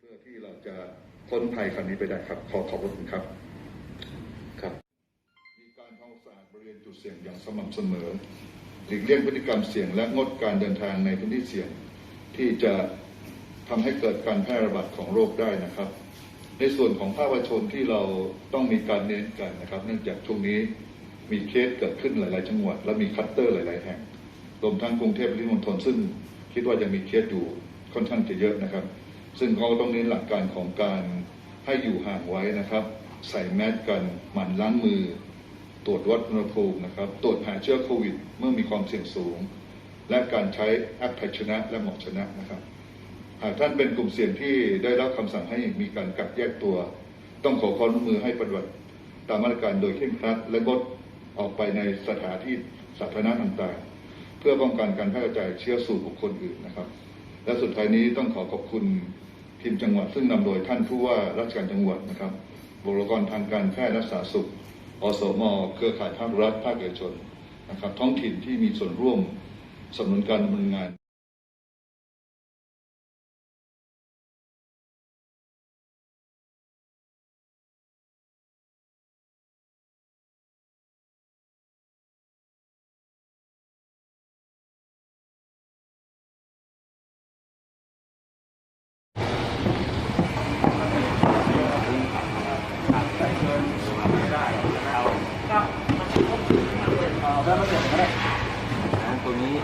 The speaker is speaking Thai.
เพื่อที่เราจะพ้นภัยครั้งนี้ไปได้ครับ ขอขอบคุณครับ ครับ มีการทำความสะอาดบริเวณจุดเสี่ยงอย่างสม่ำเสมอหลีกเลี่ยงพฤติกรรมเสี่ยงและงดการเดินทางในพื้นที่เสี่ยง ที่จะทำให้เกิดการแพร่ระบาดของโรคได้นะครับ ในส่วนของภาคประชาชนที่เราต้องมีการเน้นกันนะครับ เนื่องจากช่วงนี้มีเคสเกิดขึ้นหลาย ๆ จังหวัด และมีคัตเตอร์หลาย ๆ แห่งรวมทั้งกรุงเทพและปริมณฑลซึ่งคิดว่ายังมีเคสอยู่ค่อนข้างจะเยอะนะครับ ซึ่งเขาต้องเน้นหลักการของการให้อยู่ห่างไว้นะครับ ใส่แมสกันหมั่นล้างมือ ตรวจวัดอุณหภูมินะครับ ตรวจหาเชื้อโควิด เมื่อมีความเสี่ยงสูง และการใช้แอปไทยชนะและหมอกชนะนะครับ หากท่านเป็นกลุ่มเสี่ยงที่ได้รับคำสั่งให้มีการกักแยกตัว ต้องขอความร่วมมือให้ปฏิบัติตามมาตรการโดยเคร่งครัดและงดออกไปในสถานที่สาธารณะต่างๆ เพื่อป้องกันการแพร่กระจายเชื้อสู่บุคคลอื่นนะครับ และสุดท้ายนี้ต้องขอขอบคุณ ทีมจังหวัดซึ่งนำโดยท่านผู้ว่าราชการจังหวัดนะครับ บุคลากรทางการแพทย์และสาธารณสุข อสม เครือข่ายภาครัฐภาคเอกชนนะครับ ท้องถิ่นที่มีส่วนร่วมสนับสนุนการดำเนินงาน แล้วมาเก็บก็ได้ตัวนี้